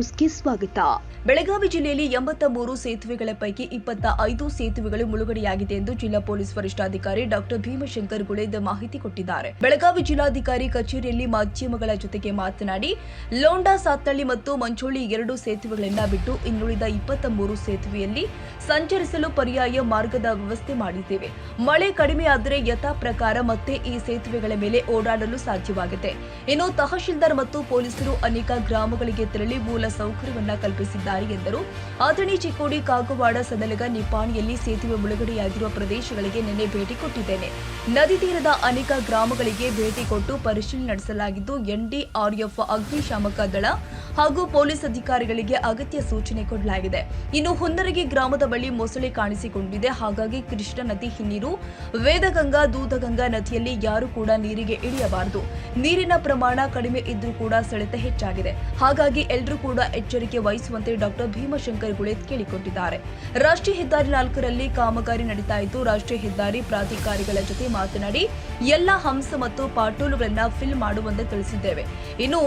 ನ್ಯೂಸ್ಗೆ ಸ್ವಾಗತ. ಬೆಳಗಾವಿ ಜಿಲ್ಲೆಯಲ್ಲಿ ಎಂಬತ್ತ ಮೂರು ಸೇತುವೆಗಳ ಪೈಕಿ ಇಪ್ಪತ್ತ ಐದು ಸೇತುವೆಗಳು ಮುಳುಗಡೆಯಾಗಿದೆ ಎಂದು ಜಿಲ್ಲಾ ಪೊಲೀಸ್ ವರಿಷ್ಠಾಧಿಕಾರಿ ಡಾಕ್ಟರ್ ಭೀಮಶಂಕರ್ ಗುಳೇದ್ ಮಾಹಿತಿ ಕೊಟ್ಟಿದ್ದಾರೆ. ಬೆಳಗಾವಿ ಜಿಲ್ಲಾಧಿಕಾರಿ ಕಚೇರಿಯಲ್ಲಿ ಮಾಧ್ಯಮಗಳ ಜೊತೆಗೆ ಮಾತನಾಡಿ, ಲೋಂಡಾ ಸಾತ್ತಳ್ಳಿ ಮತ್ತು ಮಂಚೋಳಿ ಎರಡು ಸೇತುವೆಗಳನ್ನ ಬಿಟ್ಟು ಇನ್ನುಳಿದ ಇಪ್ಪತ್ತ ಮೂರು ಸೇತುವೆಯಲ್ಲಿ ಸಂಚರಿಸಲು ಪರ್ಯಾಯ ಮಾರ್ಗದ ವ್ಯವಸ್ಥೆ ಮಾಡಿದ್ದೇವೆ. ಮಳೆ ಕಡಿಮೆ ಯಥಾಪ್ರಕಾರ ಯಥಾ ಪ್ರಕಾರ ಮತ್ತೆ ಈ ಸೇತುವೆಗಳ ಮೇಲೆ ಓಡಾಡಲು ಸಾಧ್ಯವಾಗಿದೆ ಇನ್ನು ತಹಶೀಲ್ದಾರ್ ಮತ್ತು ಪೊಲೀಸರು ಅನೇಕ ಗ್ರಾಮಗಳಿಗೆ ತೆರಳಿ ಮೂಲ ಸೌಕರ್ಯವನ್ನ ಕಲ್ಪಿಸಿದ್ದಾರೆ ಎಂದರು. ಅಥಣಿ ಚಿಕ್ಕೋಡಿ ಕಾಗವಾಡ ಸದಲಗ ನಿಪಾಣಿಯಲ್ಲಿ ಸೇತುವೆ ಮುಳುಗಡೆಯಾಗಿರುವ ಪ್ರದೇಶಗಳಿಗೆ ನಿನ್ನೆ ಭೇಟಿ ಕೊಟ್ಟಿದ್ದೇನೆ. ನದಿ ತೀರದ ಅನೇಕ ಗ್ರಾಮಗಳಿಗೆ ಭೇಟಿ ಕೊಟ್ಟು ಪರಿಶೀಲನೆ ನಡೆಸಲಾಗಿದ್ದು, ಎನ್ಡಿಆರ್ಎಫ್ ಅಗ್ನಿಶಾಮಕ ದಳ ಹಾಗೂ ಪೊಲೀಸ್ ಅಧಿಕಾರಿಗಳಿಗೆ ಅಗತ್ಯ ಸೂಚನೆ ಕೊಡಲಾಗಿದೆ. ಇನ್ನು ಹುನ್ನರಗಿ ಗ್ರಾಮದ ಬಳಿ ಮೊಸಳೆ ಕಾಣಿಸಿಕೊಂಡಿದೆ. ಹಾಗಾಗಿ ಕೃಷ್ಣ ನದಿ ಹಿನ್ನೀರು, ವೇದಗಂಗಾ, ದೂದಗಂಗಾ ನದಿಯಲ್ಲಿ ಯಾರು ಕೂಡ ನೀರಿಗೆ ಇಳಿಯಬಾರದು. ನೀರಿನ ಪ್ರಮಾಣ ಕಡಿಮೆ ಇದ್ರೂ ಕೂಡ ಸೆಳೆತ ಹೆಚ್ಚಾಗಿದೆ. ಹಾಗಾಗಿ ಎಲ್ಲರೂ ಕೂಡ ಎಚ್ಚರಿಕೆ ವಹಿಸುವಂತೆ ಡಾಕ್ಟರ್ ಭೀಮಶಂಕರ್ ಗುಳೇತ್ ಕೇಳಿಕೊಂಡಿದ್ದಾರೆ ರಾಷ್ಟ್ರೀಯ ಹೆದ್ದಾರಿ ನಾಲ್ಕರಲ್ಲಿ ಕಾಮಗಾರಿ ನಡೀತಾ ಇದ್ದು, ರಾಷ್ಟ್ರೀಯ ಹೆದ್ದಾರಿ ಪ್ರಾಧಿಕಾರಿಗಳ ಜೊತೆ ಮಾತನಾಡಿ, ಎಲ್ಲ ಹಂಸ ಮತ್ತು ಪಾಟೋಲುಗಳನ್ನ ಫಿಲ್ ಮಾಡುವಂತೆ ತಿಳಿಸಿದ್ದೇವೆ. ಇನ್ನು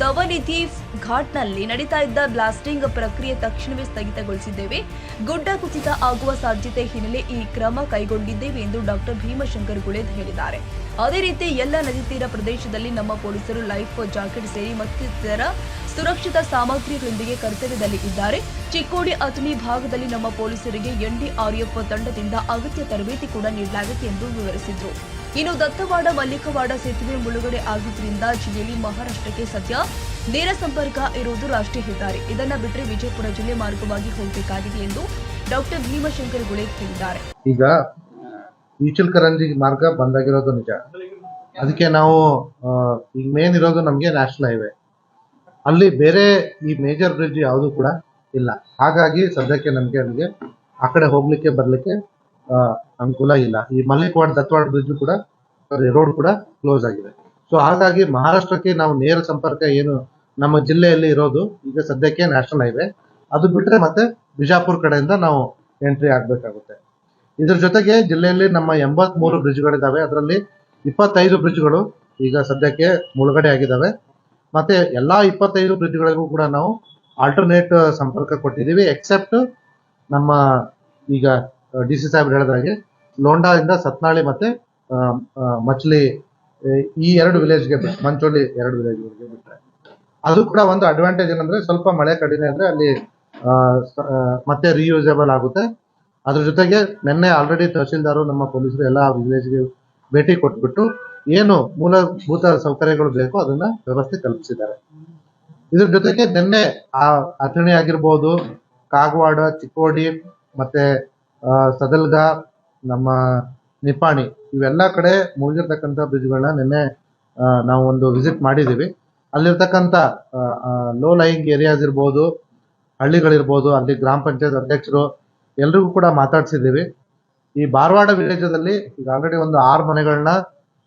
ತವನಿಧಿ ಘಾಟ್ನಲ್ಲಿ ನಡೀತಾ ಇದ್ದ ಬ್ಲಾಸ್ಟಿಂಗ್ ಪ್ರಕ್ರಿಯೆ ತಕ್ಷಣವೇ ಸ್ಥಗಿತಗೊಳಿಸಿದ್ದೇವೆ. ಗುಡ್ಡ ಕುಸಿತ ಆಗುವ ಸಾಧ್ಯತೆ ಹಿನ್ನೆಲೆ ಈ ಕ್ರಮ ಕೈಗೊಂಡಿದ್ದೇವೆ ಎಂದು ಡಾಕ್ಟರ್ ಭೀಮಶಂಕರ್ ಗುಳೇದ್ ಹೇಳಿದ್ದಾರೆ. ಅದೇ ರೀತಿ ಎಲ್ಲ ನದಿ ತೀರ ಪ್ರದೇಶದಲ್ಲಿ ನಮ್ಮ ಪೊಲೀಸರು ಲೈಫ್ ಜಾಕೆಟ್ ಸೇರಿ ಮತ್ತಿತರ ಸುರಕ್ಷಿತ ಸಾಮಗ್ರಿಗಳೊಂದಿಗೆ ಕರ್ತವ್ಯದಲ್ಲಿ ಇದ್ದಾರೆ. ಚಿಕ್ಕೋಡಿ ಅತನಿ ಭಾಗದಲ್ಲಿ ನಮ್ಮ ಪೊಲೀಸರಿಗೆ ಎನ್ಡಿಆರ್ಎಫ್ ತಂಡದಿಂದ ಅಗತ್ಯ ತರಬೇತಿ ಕೂಡ ನೀಡಲಾಗಿದೆ ಎಂದು ವಿವರಿಸಿದ್ರು. ಇನ್ನು ದತ್ತವಾಡ, ಮಲ್ಲಿಕವಾಡ ಸೇತುವೆ ಮುಳುಗಡೆ ಆಗಿದ್ದರಿಂದ ಜಿಲ್ಲೆಯಲ್ಲಿ ಮಹಾರಾಷ್ಟ್ರಕ್ಕೆ ಸದ್ಯ ನೇರ ಸಂಪರ್ಕ ಇರುವುದು ರಾಷ್ಟ್ರೀಯ ಹೆದ್ದಾರಿ. ಇದನ್ನ ಬಿಟ್ಟರೆ ವಿಜಯಪುರ ಜಿಲ್ಲೆ ಮಾರ್ಗವಾಗಿ ಹೋಗಬೇಕಾಗಿದೆ ಎಂದು ಡಾಕ್ಟರ್ ಭೀಮಶಂಕರ್ ಗುಳೆ ಹೇಳಿದ್ದಾರೆ. ಈಗ ಈಚಲ್ಕರಂಜಿ ಮಾರ್ಗ ಬಂದಾಗಿರೋದು ನಿಜ. ಅದಕ್ಕೆ ನಾವು ಈಗ ಮೇನ್ ಇರೋದು ನಮಗೆ ನ್ಯಾಷನಲ್ ಹೈವೇ ಅಲ್ಲಿ ಬೇರೆ ಈ ಮೇಜರ್ ಬ್ರಿಡ್ಜ್ ಯಾವುದು ಕೂಡ ಇಲ್ಲ. ಹಾಗಾಗಿ ಸದ್ಯಕ್ಕೆ ನಮಗೆ ಅಲ್ಲಿಗೆ ಆ ಕಡೆ ಹೋಗ್ಲಿಕ್ಕೆ, ಬರ್ಲಿಕ್ಕೆ ಅನುಕೂಲ ಇಲ್ಲ. ಈ ಮಲ್ಲಿಕವಾಡ ದತ್ವಾಡ ಬ್ರಿಡ್ಜ್ ಕೂಡ ರೋಡ್ ಕೂಡ ಕ್ಲೋಸ್ ಆಗಿದೆ. ಸೊ ಹಾಗಾಗಿ ಮಹಾರಾಷ್ಟ್ರಕ್ಕೆ ನಾವು ನೇರ ಸಂಪರ್ಕ ಏನು ನಮ್ಮ ಜಿಲ್ಲೆಯಲ್ಲಿ ಇರೋದು ಈಗ ಸದ್ಯಕ್ಕೆ ನ್ಯಾಷನಲ್ ಹೈವೇ ಅದು ಬಿಟ್ಟರೆ ಮತ್ತೆ ಬಿಜಾಪುರ್ ಕಡೆಯಿಂದ ನಾವು ಎಂಟ್ರಿ ಆಗಬೇಕಾಗುತ್ತೆ. ಇದ್ರ ಜೊತೆಗೆ ಜಿಲ್ಲೆಯಲ್ಲಿ ನಮ್ಮ ಎಂಬತ್ ಮೂರು ಬ್ರಿಡ್ಜ್ಗಳಿದಾವೆ ಅದರಲ್ಲಿ ಇಪ್ಪತ್ತೈದು ಬ್ರಿಡ್ಜ್ಗಳು ಈಗ ಸದ್ಯಕ್ಕೆ ಮುಳುಗಡೆ ಆಗಿದ್ದಾವೆ. ಮತ್ತೆ ಎಲ್ಲಾ ಇಪ್ಪತ್ತೈದು ಬ್ರಿಡ್ಜ್ಗಳಿಗೂ ಕೂಡ ನಾವು ಆಲ್ಟರ್ನೇಟ್ ಸಂಪರ್ಕ ಕೊಟ್ಟಿದ್ದೀವಿ ಎಕ್ಸೆಪ್ಟ್ ನಮ್ಮ ಈಗ ಡಿ ಸಿ ಸಾಹೇಬ್ ಹೇಳಿದಾಗೆ ಲೋಂಡಾದಿಂದ ಸತ್ನಾಳಿ ಮತ್ತೆ ಮಚ್ಲಿ ಈ ಎರಡು ವಿಲೇಜ್ಗೆ ಮಂಚೋಳಿ ಎರಡು ವಿಲೇಜ್ಗಳಿಗೆ ಬಿಟ್ಟರೆ ಅದು ಕೂಡ ಒಂದು ಅಡ್ವಾಂಟೇಜ್ ಏನಂದ್ರೆ ಸ್ವಲ್ಪ ಮಳೆ ಕಡಿಮೆ ಅಂದ್ರೆ ಅಲ್ಲಿ ಮತ್ತೆ ರಿಯೂಸೇಬಲ್ ಆಗುತ್ತೆ. ಅದ್ರ ಜೊತೆಗೆ ನಿನ್ನೆ ಆಲ್ರೆಡಿ ತಹಶೀಲ್ದಾರು ನಮ್ಮ ಪೊಲೀಸರು ಎಲ್ಲ ವಿಲೇಜ್ಗೆ ಭೇಟಿ ಕೊಟ್ಬಿಟ್ಟು ಏನು ಮೂಲಭೂತ ಸೌಕರ್ಯಗಳು ಬೇಕೋ ಅದನ್ನ ವ್ಯವಸ್ಥೆ ಕಲ್ಪಿಸಿದ್ದಾರೆ. ಇದ್ರ ಜೊತೆಗೆ ನಿನ್ನೆ ಆ ಅಥಣಿ ಆಗಿರ್ಬೋದು, ಕಾಗವಾಡ, ಚಿಕ್ಕೋಡಿ, ಮತ್ತೆ ಸದಲ್ಗ, ನಮ್ಮ ನಿಪಾಣಿ ಇವೆಲ್ಲ ಕಡೆ ಮುಗಿದಿರ್ತಕ್ಕಂಥ ಬ್ರಿಡ್ಜ್ಗಳನ್ನ ನಿನ್ನೆ ನಾವು ಒಂದು ವಿಸಿಟ್ ಮಾಡಿದೀವಿ ಅಲ್ಲಿರ್ತಕ್ಕಂಥ ಲೋ ಲೈಂಗ್ ಏರಿಯಾಸ್ ಇರ್ಬೋದು, ಹಳ್ಳಿಗಳಿರ್ಬೋದು, ಅಲ್ಲಿ ಗ್ರಾಮ ಪಂಚಾಯತ್ ಅಧ್ಯಕ್ಷರು ಎಲ್ರಿಗೂ ಕೂಡ ಮಾತಾಡ್ಸಿದ್ದೀವಿ. ಈ ಬಾರವಾಡ ವಿಲೇಜದಲ್ಲಿ ಈಗ ಆಲ್ರೆಡಿ ಒಂದು ಆರು ಮನೆಗಳನ್ನ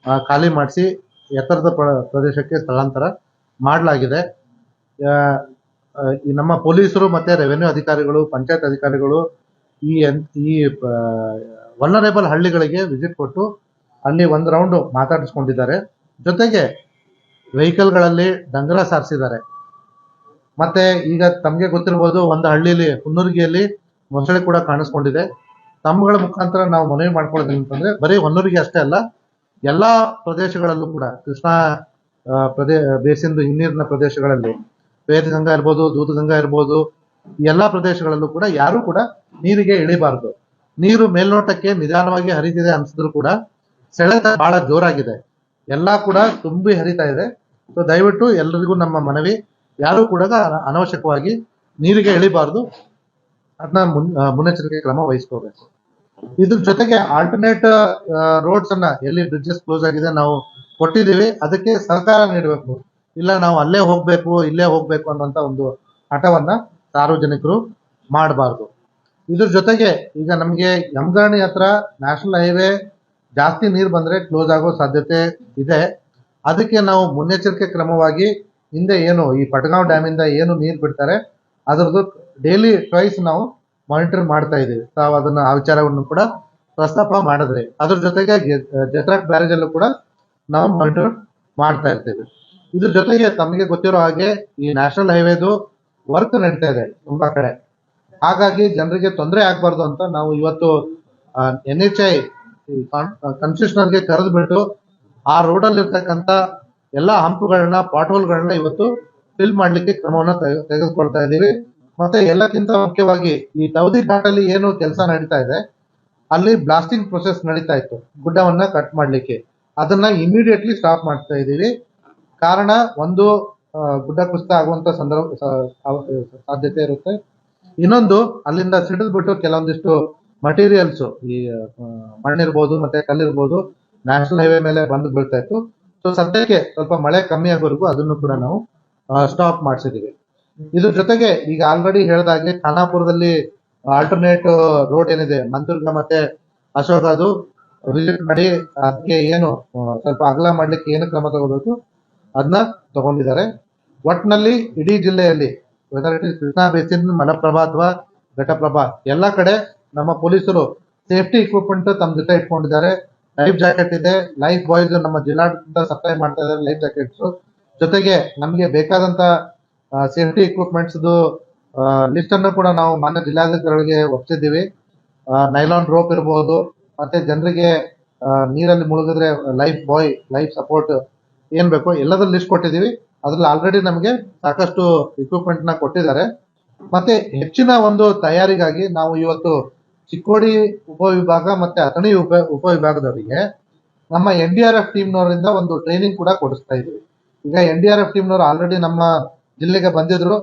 ಖಾಲಿ ಮಾಡಿಸಿ ಎತ್ತರದ ಪ್ರ- ಪ್ರದೇಶಕ್ಕೆ ಸ್ಥಳಾಂತರ ಮಾಡಲಾಗಿದೆ. ಈ ನಮ್ಮ ಪೊಲೀಸರು ಮತ್ತೆ ರೆವೆನ್ಯೂ ಅಧಿಕಾರಿಗಳು, ಪಂಚಾಯತ್ ಅಧಿಕಾರಿಗಳು ಈ ಈ ವಲ್ನರೇಬಲ್ ಹಳ್ಳಿಗಳಿಗೆ ವಿಸಿಟ್ ಕೊಟ್ಟು ಅಲ್ಲಿ ಒಂದು ರೌಂಡ್ ಮಾತಾಡಿಸ್ಕೊಂಡಿದ್ದಾರೆ. ಜೊತೆಗೆ ವೆಹಿಕಲ್ಗಳಲ್ಲಿ ಡಂಗರ ಸಾರಿಸಿದ್ದಾರೆ. ಮತ್ತೆ ಈಗ ತಮಗೆ ಗೊತ್ತಿರ್ಬೋದು ಒಂದು ಹಳ್ಳಿಲಿ, ಹುನ್ನೂರಿಗೆಯಲ್ಲಿ ಮೊಸಳೆ ಕೂಡ ಕಾಣಿಸ್ಕೊಂಡಿದೆ. ತಮ್ಮಗಳ ಮುಖಾಂತರ ನಾವು ಮನವಿ ಮಾಡ್ಕೊಳ್ಳೋದು ಅಂತಂದ್ರೆ ಬರೀ ಹೊನ್ನೂರಿಗೆ ಅಷ್ಟೇ ಅಲ್ಲ ಎಲ್ಲಾ ಪ್ರದೇಶಗಳಲ್ಲೂ ಕೂಡ, ಕೃಷ್ಣಾ ಪ್ರದೇ, ಬೇಸಿಂದು ಹಿನ್ನೀರಿನ ಪ್ರದೇಶಗಳಲ್ಲಿ ವೇದಗಂಗಾ ಇರ್ಬೋದು, ದೂತಗಂಗಾ ಇರ್ಬೋದು ಎಲ್ಲ ಎಲ್ಲಾ ಪ್ರದೇಶಗಳಲ್ಲೂ ಕೂಡ ಯಾರು ಕೂಡ ನೀರಿಗೆ ಇಳಿಬಾರದು. ನೀರು ಮೇಲ್ನೋಟಕ್ಕೆ ನಿಧಾನವಾಗಿ ಹರಿತಿದೆ ಅನ್ಸಿದ್ರು ಕೂಡ ಸೆಳೆತ ಬಹಳ ಜೋರಾಗಿದೆ. ಎಲ್ಲಾ ಕೂಡ ತುಂಬಿ ಹರಿತಾ ಇದೆ. ಸೊ ದಯವಿಟ್ಟು ಎಲ್ಲರಿಗೂ ನಮ್ಮ ಮನವಿ, ಯಾರು ಕೂಡ ಅನವಶ್ಯಕವಾಗಿ ನೀರಿಗೆ ಇಳಿಬಾರದು. ಅದನ್ನ ಮುನ್ ಮುನ್ನೆಚ್ಚರಿಕೆ ಕ್ರಮ ವಹಿಸ್ಕೋಬೇಕು. ಇದ್ರ ಜೊತೆಗೆ ಆಲ್ಟರ್ನೇಟ್ ರೋಡ್ಸ್ ಅನ್ನ ಎಲ್ಲಿ ಬ್ರಿಡ್ಜಸ್ ಕ್ಲೋಸ್ ಆಗಿದೆ ನಾವು ಕೊಟ್ಟಿದ್ದೀವಿ. ಅದಕ್ಕೆ ಸಹಕಾರ ನೀಡಬೇಕು. ಇಲ್ಲ ನಾವು ಅಲ್ಲೇ ಹೋಗ್ಬೇಕು, ಇಲ್ಲೇ ಹೋಗ್ಬೇಕು ಅನ್ನುವಂತ ಒಂದು ಹಠವನ್ನ ಸಾರ್ವಜನಿಕರು ಮಾಡಬಾರ್ದು. ಇದ್ರ ಜೊತೆಗೆ ಈಗ ನಮಗೆ ಯಮಗಾಣಿ ಹತ್ರ ನ್ಯಾಷನಲ್ ಹೈವೇ ಜಾಸ್ತಿ ನೀರು ಬಂದ್ರೆ ಕ್ಲೋಸ್ ಆಗೋ ಸಾಧ್ಯತೆ ಇದೆ. ಅದಕ್ಕೆ ನಾವು ಮುನ್ನೆಚ್ಚರಿಕೆ ಕ್ರಮವಾಗಿ ಹಿಂದೆ ಏನು ಈ ಪಟಗಾಂವ್ ಡ್ಯಾಮ್ ಇಂದ ಏನು ನೀರು ಬಿಡ್ತಾರೆ, ಅದರದ್ದು ಡೈಲಿ ಟ್ವೈಸ್ ನಾವು ಮಾನಿಟರ್ ಮಾಡ್ತಾ ಇದ್ದೀವಿ. ತಾವು ಅದನ್ನ ಆ ವಿಚಾರವನ್ನು ಕೂಡ ಪ್ರಸ್ತಾಪ ಮಾಡಿದ್ರೆ. ಅದ್ರ ಜೊತೆಗೆ ಜಟ್ರಾಕ್ ಬ್ಯಾರೇಜ್ ಅಲ್ಲೂ ಕೂಡ ನಾವು ಮಾನಿಟರ್ ಮಾಡ್ತಾ ಇರ್ತೇವೆ. ಇದ್ರ ಜೊತೆಗೆ ತಮಗೆ ಗೊತ್ತಿರೋ ಹಾಗೆ ಈ ನ್ಯಾಷನಲ್ ಹೈವೇದು ವರ್ಕ್ ನಡೀತಾ ಇದೆ ತುಂಬಾ ಕಡೆ. ಹಾಗಾಗಿ ಜನರಿಗೆ ತೊಂದರೆ ಆಗ್ಬಾರ್ದು ಅಂತ ನಾವು ಇವತ್ತು ಎನ್ ಎಚ್ ಐ ಕನ್ಸೆಷನರ್ಗೆ ಕರೆದು ಬಿಟ್ಟು ಆ ರೋಡಲ್ಲಿ ಇರ್ತಕ್ಕಂತ ಎಲ್ಲಾ ಹಂಪುಗಳನ್ನ ಪಾಟ್ಹೋಲ್ಗಳನ್ನ ಇವತ್ತು ಫಿಲ್ ಮಾಡ್ಲಿಕ್ಕೆ ಕ್ರಮವನ್ನ ತೆಗೆ- ತೆಗೆದುಕೊಳ್ತಾ ಇದ್ದೀವಿ. ಮತ್ತೆ ಎಲ್ಲಕ್ಕಿಂತ ಮುಖ್ಯವಾಗಿ ಈ ಟೌದಿ ಘಾಟಲ್ಲಿ ಏನು ಕೆಲಸ ನಡೀತಾ ಇದೆ, ಅಲ್ಲಿ ಬ್ಲಾಸ್ಟಿಂಗ್ ಪ್ರೊಸೆಸ್ ನಡೀತಾ ಇತ್ತು, ಗುಡ್ಡವನ್ನ ಕಟ್ ಮಾಡ್ಲಿಕ್ಕೆ. ಅದನ್ನ ಇಮಿಡಿಯೇಟ್ಲಿ ಸ್ಟಾಪ್ ಮಾಡ್ತಾ ಇದ್ದೀವಿ. ಕಾರಣ ಒಂದು ಗುಡ್ಡ ಕುಸಿತ ಆಗುವಂತ ಸಂದರ್ಭ ಸಾಧ್ಯತೆ ಇರುತ್ತೆ. ಇನ್ನೊಂದು, ಅಲ್ಲಿಂದ ಸಿಡಿದ್ಬಿಟ್ಟು ಕೆಲವೊಂದಿಷ್ಟು ಮಟೀರಿಯಲ್ಸ್ ಈ ಮಣ್ಣಿರ್ಬೋದು, ಮತ್ತೆ ಕಲ್ಲಿರ್ಬೋದು ನ್ಯಾಷನಲ್ ಹೈವೇ ಮೇಲೆ ಬಂದು ಬೀಳ್ತಾ ಇತ್ತು. ಸೊ ಸದ್ಯಕ್ಕೆ ಸ್ವಲ್ಪ ಮಳೆ ಕಮ್ಮಿ ಆಗೋವರೆಗೂ ಅದನ್ನು ಕೂಡ ನಾವು ಸ್ಟಾಪ್ ಮಾಡಿಸಿದೀವಿ ಇದ್ರ ಜೊತೆಗೆ ಈಗ ಆಲ್ರೆಡಿ ಹೇಳ್ದಾಗೆ ಖಾನಾಪುರದಲ್ಲಿ ಆಲ್ಟರ್ನೇಟ್ ರೋಡ್ ಏನಿದೆ ಮಂತುರ್ಗ ಮತ್ತೆ ಅಶೋಕ ಅದು ವಿಸಿಟ್ ಮಾಡಿ, ಅದಕ್ಕೆ ಏನು ಸ್ವಲ್ಪ ಅಗಲ ಮಾಡ್ಲಿಕ್ಕೆ ಏನು ಕ್ರಮ ತಗೋಬೇಕು ಅದನ್ನ ತಗೊಂಡಿದ್ದಾರೆ. ಒಟ್ನಲ್ಲಿ ಇಡೀ ಜಿಲ್ಲೆಯಲ್ಲಿ whether it is Krishna basin Malaprabha ಅಥವಾ ಘಟಪ್ರಭಾ, ಎಲ್ಲ ಕಡೆ ನಮ್ಮ ಪೊಲೀಸರು ಸೇಫ್ಟಿ ಇಕ್ವಿಪ್ಮೆಂಟ್ ತಮ್ಮ ಜೊತೆ ಇಟ್ಕೊಂಡಿದ್ದಾರೆ. ಲೈಫ್ ಜಾಕೆಟ್ ಇದೆ ಲೈಫ್ ಬಾಯ್ಸ್ ನಮ್ಮ ಜಿಲ್ಲಾಡಳಿತ ಸಪ್ಲೈ ಮಾಡ್ತಾ ಇದ್ದಾರೆ ಲೈಫ್ ಜಾಕೆಟ್ಸ್ ಜೊತೆಗೆ ನಮಗೆ ಬೇಕಾದಂತ ಸೇಫ್ಟಿ ಇಕ್ವಿಪ್ಮೆಂಟ್ಸ್ ಲಿಸ್ಟ್ ಅನ್ನು ಕೂಡ ನಾವು ಮಾನ್ಯ ಜಿಲ್ಲಾಧಿಕಾರಿಗಳಿಗೆ ಒಪ್ಪಿಸಿದ್ದೀವಿ ನೈಲಾನ್ ರೋಪ್ ಇರಬಹುದು ಮತ್ತೆ ಜನರಿಗೆ ನೀರಲ್ಲಿ ಮುಳುಗಿದ್ರೆ ಲೈಫ್ ಬಾಯ್ ಲೈಫ್ ಸಪೋರ್ಟ್ ಏನ್ ಬೇಕೋ ಎಲ್ಲದ್ರಲ್ಲಿ ಲಿಸ್ಟ್ ಕೊಟ್ಟಿದ್ದೀವಿ. ಅದ್ರಲ್ಲಿ ಆಲ್ರೆಡಿ ನಮಗೆ ಸಾಕಷ್ಟು ಇಕ್ವಿಪ್ಮೆಂಟ್ನ ಕೊಟ್ಟಿದ್ದಾರೆ. ಮತ್ತೆ ಹೆಚ್ಚಿನ ಒಂದು ತಯಾರಿಗಾಗಿ ನಾವು ಇವತ್ತು ಚಿಕ್ಕೋಡಿ ಉಪವಿಭಾಗ ಮತ್ತೆ ಅಥಣಿ ಉಪ ಉಪವಿಭಾಗದವರಿಗೆ ನಮ್ಮ ಎನ್ ಡಿ ಆರ್ ಎಫ್ ಟೀಮ್ನವರಿಂದ ಒಂದು ಟ್ರೈನಿಂಗ್ ಕೂಡ ಕೊಡಿಸ್ತಾ ಇದ್ದೀವಿ. ಈಗ ಎನ್ ಡಿ ಆರ್ ಎಫ್ ಟೀಮ್ನವರು ಆಲ್ರೆಡಿ ನಮ್ಮ ಜಿಲ್ಲೆಗೆ ಬಂದಿದ್ರು.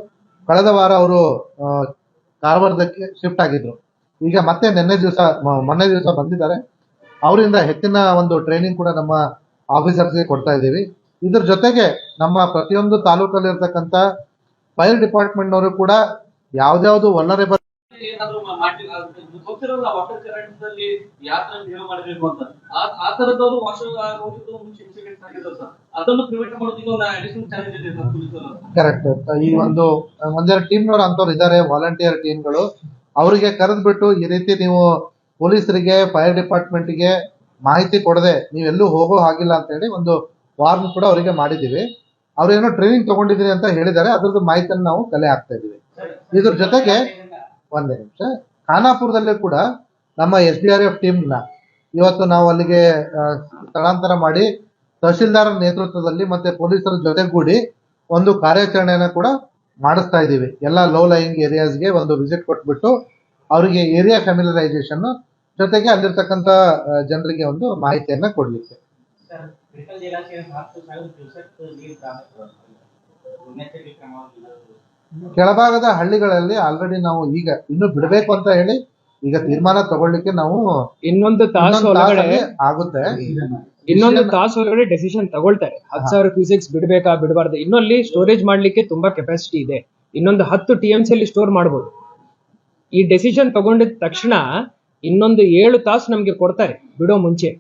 ಕಳೆದ ವಾರ ಅವರು ಕಾರವಾರದಕ್ಕೆ ಶಿಫ್ಟ್ ಆಗಿದ್ರು. ಈಗ ಮತ್ತೆ ನಿನ್ನೆ ದಿವಸ ಮೊನ್ನೆ ದಿವಸ ಬಂದಿದ್ದಾರೆ. ಅವರಿಂದ ಹೆಚ್ಚಿನ ಒಂದು ಟ್ರೈನಿಂಗ್ ಕೂಡ ನಮ್ಮ ಆಫೀಸರ್ಸ್ಗೆ ಕೊಡ್ತಾ ಇದ್ದೀವಿ. ಇದ್ರ ಜೊತೆಗೆ ನಮ್ಮ ಪ್ರತಿಯೊಂದು ತಾಲೂಕಲ್ಲಿರ್ತಕ್ಕಂಥ ಫೈರ್ ಡಿಪಾರ್ಟ್ಮೆಂಟ್ನವರು ಕೂಡ ಯಾವ್ದ್ಯಾವ್ದು ವಲ್ಲರೇಬಲ್ ಏನಾದ್ರು ವಾಟರ್ ಅಂತ. ಆ- ಒಂದು ಅಡಿಷನಲ್ ಚಾಲೆಂಜ್ ಇದೆ ಕರೆಕ್ಟ್ ಈ ಒಂದು, ಒಂದೆರಡು ಟೀಮ್ನವ್ರು ಅಂತವ್ರು ಇದ್ದಾರೆ ವಾಲಂಟಿಯರ್ ಟೀಮ್ಗಳು ಅವರಿಗೆ ಕರೆದ್ಬಿಟ್ಟು ಈ ರೀತಿ ನೀವು ಪೊಲೀಸರಿಗೆ ಫೈರ್ ಡಿಪಾರ್ಟ್ಮೆಂಟ್ಗೆ ಮಾಹಿತಿ ಕೊಡದೆ ನೀವೆಲ್ಲೂ ಹೋಗೋ ಹಾಗಿಲ್ಲ ಅಂತ ಹೇಳಿ ಒಂದು ವಾರ್ನ್ ಕೂಡ ಅವರಿಗೆ ಮಾಡಿದ್ದೀವಿ. ಅವ್ರೇನೋ ಟ್ರೈನಿಂಗ್ ತಗೊಂಡಿದ್ದೀರಿ ಅಂತ ಹೇಳಿದ್ದಾರೆ. ಅದ್ರದ್ದು ಮಾಹಿತಿಯನ್ನು ನಾವು ಕಲೆ ಹಾಕ್ತಾ ಇದೀವಿ ಇದ್ರ ಜೊತೆಗೆ ಒಂದೇ ನಿಮಿಷ. ಖಾನಾಪುರದಲ್ಲಿ ಕೂಡ ನಮ್ಮ ಎಸ್ ಡಿ ಆರ್ ಎಫ್ ಟೀಮ್ನ ಇವತ್ತು ನಾವು ಅಲ್ಲಿಗೆ ಸ್ಥಳಾಂತರ ಮಾಡಿ ತಹಶೀಲ್ದಾರ್ ನೇತೃತ್ವದಲ್ಲಿ ಮತ್ತೆ ಪೊಲೀಸರ ಜೊತೆಗೂಡಿ ಒಂದು ಕಾರ್ಯಾಚರಣೆಯನ್ನ ಕೂಡ ಮಾಡಿಸ್ತಾ ಇದ್ದೀವಿ. ಎಲ್ಲ ಲೋ ಲೈಯಿಂಗ್ ಏರಿಯಾಸ್ಗೆ ಒಂದು ವಿಸಿಟ್ ಕೊಟ್ಬಿಟ್ಟು ಅವರಿಗೆ ಏರಿಯಾ ಫ್ಯಾಮಿಲರೈಸೇಷನ್ ಜೊತೆಗೆ ಅಲ್ಲಿರ್ತಕ್ಕಂಥ ಜನರಿಗೆ ಒಂದು ಮಾಹಿತಿಯನ್ನ ಕೊಡ್ಲಿಕ್ಕೆ. ಕೆಳಭಾಗದ ಹಳ್ಳಿಗಳಲ್ಲಿ ಆಲ್ರೆಡಿ ನಾವು ಈಗ ಇನ್ನು ಬಿಡಬೇಕು ಅಂತ ಹೇಳಿ ಈಗ ತೀರ್ಮಾನ ತಗೊಳ್ಳಿಕ್ಕೆ ನಾವು ಇನ್ನೊಂದು ತಾಸು ಇನ್ನೊಂದು ಒಳಗಡೆ ಆಗುತ್ತೆ. ಇನ್ನೊಂದು ತಾಸು ಒಳಗಡೆ ಡೆಸಿಷನ್ ತಗೊಳ್ತಾರೆ. ಹತ್ತು ಸಾವಿರ ಕ್ಯೂಸೆಕ್ಸ್ ಬಿಡಬೇಕಾ ಬಿಡಬಾರ್ದು. ಇನ್ನೊಲ್ಲಿ ಸ್ಟೋರೇಜ್ ಮಾಡ್ಲಿಕ್ಕೆ ತುಂಬಾ ಕೆಪಾಸಿಟಿ ಇದೆ. ಇನ್ನೊಂದು ಹತ್ತು ಟಿ ಎಂ ಅಲ್ಲಿ ಸ್ಟೋರ್ ಮಾಡ್ಬೋದು. ಈ ಡೆಸಿಷನ್ ತಗೊಂಡಿದ ತಕ್ಷಣ ಇನ್ನೊಂದು ಏಳು ತಾಸು ನಮ್ಗೆ ಕೊಡ್ತಾರೆ ಬಿಡೋ ಮುಂಚೆ.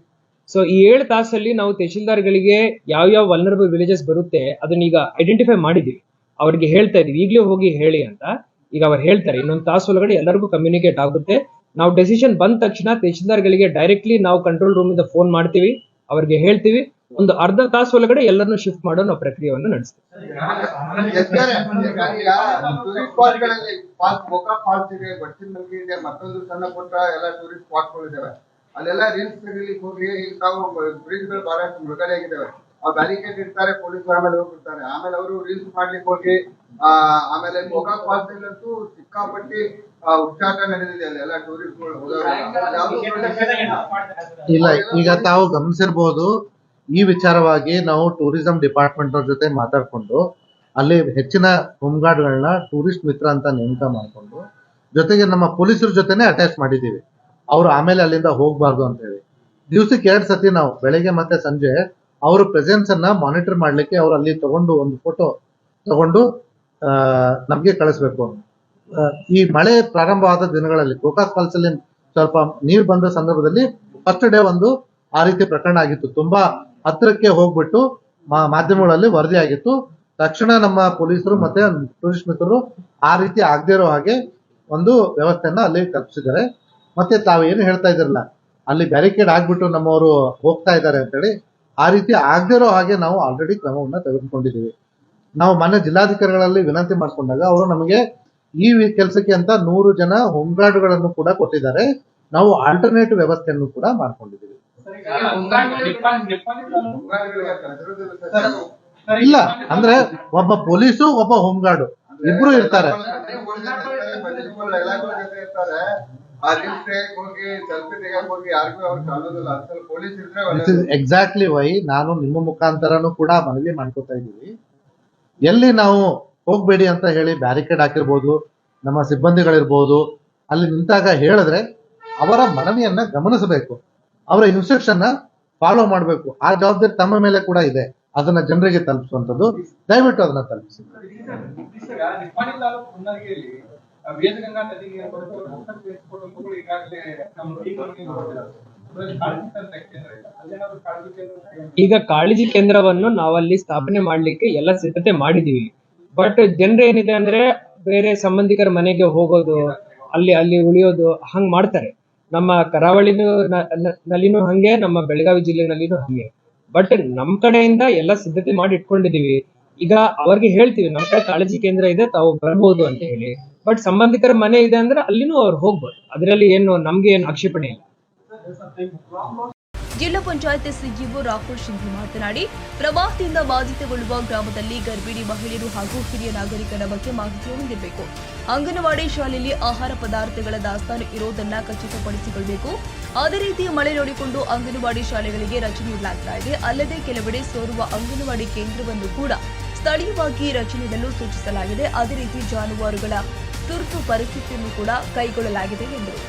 ಸೊ ಈ ಏಳು ತಾಸಲ್ಲಿ ನಾವು ತಹಶೀಲ್ದಾರ್ಗಳಿಗೆ ಯಾವ ಯಾವ ವಲ್ನರಬಲ್ ವಿಲೇಜಸ್ ಬರುತ್ತೆ ಅದನ್ನ ಈಗ ಐಡೆಂಟಿಫೈ ಮಾಡಿದೀವಿ ಅವ್ರಿಗೆ ಹೇಳ್ತಾ ಇದೀವಿ ಈಗಲೇ ಹೋಗಿ ಹೇಳಿ ಅಂತ ಈಗ ಅವ್ರು ಹೇಳ್ತಾರೆ ಇನ್ನೊಂದು ತಾಸು ಒಳಗಡೆ ಎಲ್ಲರಿಗೂ ಕಮ್ಯುನಿಕೇಟ್ ಆಗುತ್ತೆ ನಾವು ಡೆಸಿಷನ್ ಬಂದ ತಕ್ಷಣ ತಹಶೀಲ್ದಾರ್ಗಳಿಗೆ ಡೈರೆಕ್ಟ್ಲಿ ನಾವು ಕಂಟ್ರೋಲ್ ರೂಮ್ ಇಂದ ಫೋನ್ ಮಾಡ್ತೀವಿ ಅವ್ರಿಗೆ ಹೇಳ್ತೀವಿ ಒಂದು ಅರ್ಧ ತಾಸು ಒಳಗಡೆ ಎಲ್ಲರನ್ನೂ ಶಿಫ್ಟ್ ಮಾಡೋ ನಾವು ಪ್ರಕ್ರಿಯೆಯನ್ನು ನಡೆಸ್ತೀವಿ ಅಲ್ಲೆಲ್ಲ ರೀಲ್ಸ್ ತೆಗಿಲಿಕ್ಕೆ ಈಗ ಬ್ರಿಡ್ಜ್ಗಳು ಆಗಿದ್ದಾವೆ ಆ ಬ್ಯಾರಿಕೇಡ್ ಇರ್ತಾರೆ ಪೊಲೀಸರು ಆಮೇಲೆ ಹೋಗ್ಬಿಡ್ತಾರೆ. ಆಮೇಲೆ ಅವರು ರೀಲ್ಸ್ ಮಾಡ್ಲಿಕ್ಕೆ ಹೋಗಿ ಆಮೇಲೆ ಗೋಕಾ ಫಾಲ್ಸ್ ಅಂತೂ ಸಿಕ್ಕಾಪಟ್ಟಿ ಆ, ಹುಚ್ಚಾಟ ನಡೆದಿದೆ ಅಲ್ಲೆಲ್ಲ ಟೂರಿಸ್ಟ್ಗಳು ಇಲ್ಲ ಈಗ ತಾವು ಗಮನಿಸಿರ್ಬೋದು ಈ ವಿಚಾರವಾಗಿ ನಾವು ಟೂರಿಸಂ ಡಿಪಾರ್ಟ್ಮೆಂಟ್ ಜೊತೆ ಮಾತಾಡ್ಕೊಂಡು ಅಲ್ಲಿ ಹೆಚ್ಚಿನ ಹೋಮ್ಗಾರ್ಡ್ಗಳನ್ನ ಟೂರಿಸ್ಟ್ ಮಿತ್ರ ಅಂತ ನೇಮಕ ಮಾಡಿಕೊಂಡು ಜೊತೆಗೆ ನಮ್ಮ ಪೊಲೀಸರ ಜೊತೆನೆ ಅಟ್ಯಾಚ್ ಮಾಡಿದ್ದೀವಿ. ಅವ್ರು ಆಮೇಲೆ ಅಲ್ಲಿಂದ ಹೋಗ್ಬಾರ್ದು ಅಂತ ಹೇಳಿ. ದಿವ್ಸಕ್ಕೆ ಎರಡ್ ಸತಿ ನಾವು ಬೆಳಗ್ಗೆ ಮತ್ತೆ ಸಂಜೆ ಅವ್ರ ಪ್ರೆಸೆನ್ಸ್ ಅನ್ನ ಮಾನಿಟರ್ ಮಾಡ್ಲಿಕ್ಕೆ ಅವ್ರು ಅಲ್ಲಿ ತಗೊಂಡು ಒಂದು ಫೋಟೋ ತಗೊಂಡು ನಮಗೆ ಕಳಿಸ್ಬೇಕು. ಈ ಮಳೆ ಪ್ರಾರಂಭವಾದ ದಿನಗಳಲ್ಲಿ ಗೋಕಾಕ್ ಫಾಲ್ಸ್ ಅಲ್ಲಿ ಸ್ವಲ್ಪ ನೀರು ಬಂದ ಸಂದರ್ಭದಲ್ಲಿ ಫಸ್ಟ್ ಡೇ ಒಂದು ಆ ರೀತಿ ಪ್ರಕರಣ ಆಗಿತ್ತು. ತುಂಬಾ ಹತ್ತಿರಕ್ಕೆ ಹೋಗ್ಬಿಟ್ಟು ಮಾಧ್ಯಮಗಳಲ್ಲಿ ವರದಿ ಆಗಿತ್ತು. ತಕ್ಷಣ ನಮ್ಮ ಪೊಲೀಸರು ಮತ್ತೆ ಟೂರಿಸ್ಟ್ ಮಿತ್ರರು ಆ ರೀತಿ ಆಗದೇ ಇರೋ ಹಾಗೆ ಒಂದು ವ್ಯವಸ್ಥೆಯನ್ನ ಅಲ್ಲಿ ಕಲ್ಪಿಸಿದ್ದಾರೆ. ಮತ್ತೆ ತಾವು ಏನು ಹೇಳ್ತಾ ಇದ್ರಲ್ಲ, ಅಲ್ಲಿ ಬ್ಯಾರಿಕೇಡ್ ಆಗ್ಬಿಟ್ಟು ನಮ್ಮವರು ಹೋಗ್ತಾ ಇದ್ದಾರೆ ಅಂತೇಳಿ ಆ ರೀತಿ ಆಗದಿರೋ ಹಾಗೆ ನಾವು ಆಲ್ರೆಡಿ ಕ್ರಮವನ್ನು ತೆಗೆದುಕೊಂಡಿದ್ದೀವಿ. ನಾವು ಮನೆ ಜಿಲ್ಲಾಧಿಕಾರಿಗಳಲ್ಲಿ ವಿನಂತಿ ಮಾಡಿಕೊಂಡಾಗ ಅವರು ನಮಗೆ ಈ ಕೆಲಸಕ್ಕೆ ಅಂತ ನೂರು ಜನ ಹೋಮ್ಗಾರ್ಡ್ಗಳನ್ನು ಕೂಡ ಕೊಟ್ಟಿದ್ದಾರೆ. ನಾವು ಆಲ್ಟರ್ನೇಟ್ ವ್ಯವಸ್ಥೆಯನ್ನು ಕೂಡ ಮಾಡ್ಕೊಂಡಿದ್ದೀವಿ. ಇಲ್ಲ, ಅಂದ್ರೆ ಒಬ್ಬ ಪೊಲೀಸು, ಒಬ್ಬ ಹೋಮ್ ಗಾರ್ಡ್ ಇಬ್ರು ಇರ್ತಾರೆ. ಎಕ್ಸಾಕ್ಟ್ಲಿ ವೈ ನಾನು ನಿಮ್ಮ ಮುಖಾಂತರನು ಕೂಡ ಮನವಿ ಮಾಡ್ಕೊತಾ ಇದ್ದೀವಿ ಎಲ್ಲಿ ನಾವು ಹೋಗ್ಬೇಡಿ ಅಂತ ಹೇಳಿ ಬ್ಯಾರಿಕೇಡ್ ಹಾಕಿರ್ಬೋದು ನಮ್ಮ ಸಿಬ್ಬಂದಿಗಳಿರ್ಬೋದು ಅಲ್ಲಿ ನಿಂತಾಗ ಹೇಳಿದ್ರೆ ಅವರ ಮನವಿಯನ್ನ ಗಮನಿಸಬೇಕು ಅವರ ಇನ್ಸ್ಟ್ರಕ್ಷನ್ ಫಾಲೋ ಮಾಡಬೇಕು ಆ ಜವಾಬ್ದಾರಿ ತಮ್ಮ ಮೇಲೆ ಕೂಡ ಇದೆ ಅದನ್ನ ಜನರಿಗೆ ತಲುಪಿಸುವಂತದ್ದು ದಯವಿಟ್ಟು ಅದನ್ನ ತಲುಪಿಸಿ ವೇದಗಂಗಾ ಹೊರಟು ಮುಖಕ್ಕೆ ಬೇಯಿಸಿಕೊಂಡು ಈಗಾಗಲೇ ನಮ್ಮ ಈಗ ಕಾಳಜಿ ಕೇಂದ್ರವನ್ನು ನಾವಲ್ಲಿ ಸ್ಥಾಪನೆ ಮಾಡ್ಲಿಕ್ಕೆ ಎಲ್ಲ ಸಿದ್ಧತೆ ಮಾಡಿದೀವಿ ಬಟ್ ಜನರು ಏನಿದೆ ಅಂದ್ರೆ ಬೇರೆ ಸಂಬಂಧಿಕರ ಮನೆಗೆ ಹೋಗೋದು, ಅಲ್ಲಿ ಅಲ್ಲಿ ಉಳಿಯೋದು ಹಂಗ್ ಮಾಡ್ತಾರೆ. ನಮ್ಮ ಕರಾವಳಿನೂ ನಲ್ಲಿನೂ ಹಂಗೆ, ನಮ್ಮ ಬೆಳಗಾವಿ ಜಿಲ್ಲೆನಲ್ಲಿನೂ ಹಂಗೆ. ಬಟ್ ನಮ್ ಕಡೆಯಿಂದ ಎಲ್ಲ ಸಿದ್ಧತೆ ಮಾಡಿ ಇಟ್ಕೊಂಡಿದೀವಿ ಈಗ ಅವ್ರಿಗೆ ಹೇಳ್ತೀವಿ ನಮ್ ಕಡೆ ಕಾಳಜಿ ಕೇಂದ್ರ ಇದೆ, ತಾವು ಬರ್ಬೋದು ಅಂತ ಹೇಳಿ. ಬಟ್ ಸಂಬಂಧಿಕರ ಮನೆ ಇದೆ ಅಂದ್ರೆ ಅಲ್ಲಿನೂ ಅವ್ರು ಹೋಗ್ಬೋದು. ಅದರಲ್ಲಿ ಏನು, ನಮ್ಗೆ ಏನು ಆಕ್ಷೇಪಣೆ ಇಲ್ಲ. ಜಿಲ್ಲಾ ಪಂಚಾಯತ್ ಸಿಇಒ ರಾಹುಲ್ ಸಿಂಧು ಮಾತನಾಡಿ, ಪ್ರವಾಹದಿಂದ ಬಾಧಿತಗೊಳ್ಳುವ ಗ್ರಾಮದಲ್ಲಿ ಗರ್ಭಿಣಿ ಮಹಿಳೆಯರು ಹಾಗೂ ಹಿರಿಯ ನಾಗರಿಕರ ಬಗ್ಗೆ ಮಾಹಿತಿ ಹೊಂದಿರಬೇಕು ಅಂಗನವಾಡಿ ಶಾಲೆಯಲ್ಲಿ ಆಹಾರ ಪದಾರ್ಥಗಳ ದಾಸ್ತಾನು ಇರೋದನ್ನ ಖಚಿತಪಡಿಸಿಕೊಳ್ಳಬೇಕು ಅದೇ ರೀತಿ ಮಳೆ ನೋಡಿಕೊಂಡು ಅಂಗನವಾಡಿ ಶಾಲೆಗಳಿಗೆ ರಚನೆ ಇದೆ. ಅಲ್ಲದೆ ಕೆಲವೆಡೆ ಸೋರುವ ಅಂಗನವಾಡಿ ಕೇಂದ್ರವನ್ನು ಕೂಡ ಸ್ಥಳೀಯವಾಗಿ ರಚನೆ ನೀಡಲು ಸೂಚಿಸಲಾಗಿದೆ. ಅದೇ ರೀತಿ ಜಾನುವಾರುಗಳ ತುರ್ತು ಪರಿಸ್ಥಿತಿಯನ್ನು ಕೂಡ ಕೈಗೊಳ್ಳಲಾಗಿದೆ ಎಂದರು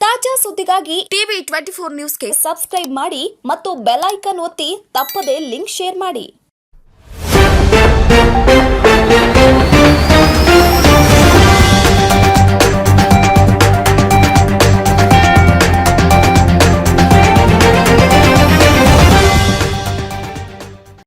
ತಾಜಾ ಸುದ್ದಿಗಾಗಿ ಟಿವಿ ಟ್ವೆಂಟಿ ಫೋರ್ ನ್ಯೂಸ್ಗೆ ಸಬ್ಸ್ಕ್ರೈಬ್ ಮಾಡಿ ಮತ್ತು ಬೆಲ್ ಐಕನ್ ಒತ್ತಿ ತಪ್ಪದೇ ಲಿಂಕ್ ಶೇರ್ ಮಾಡಿ.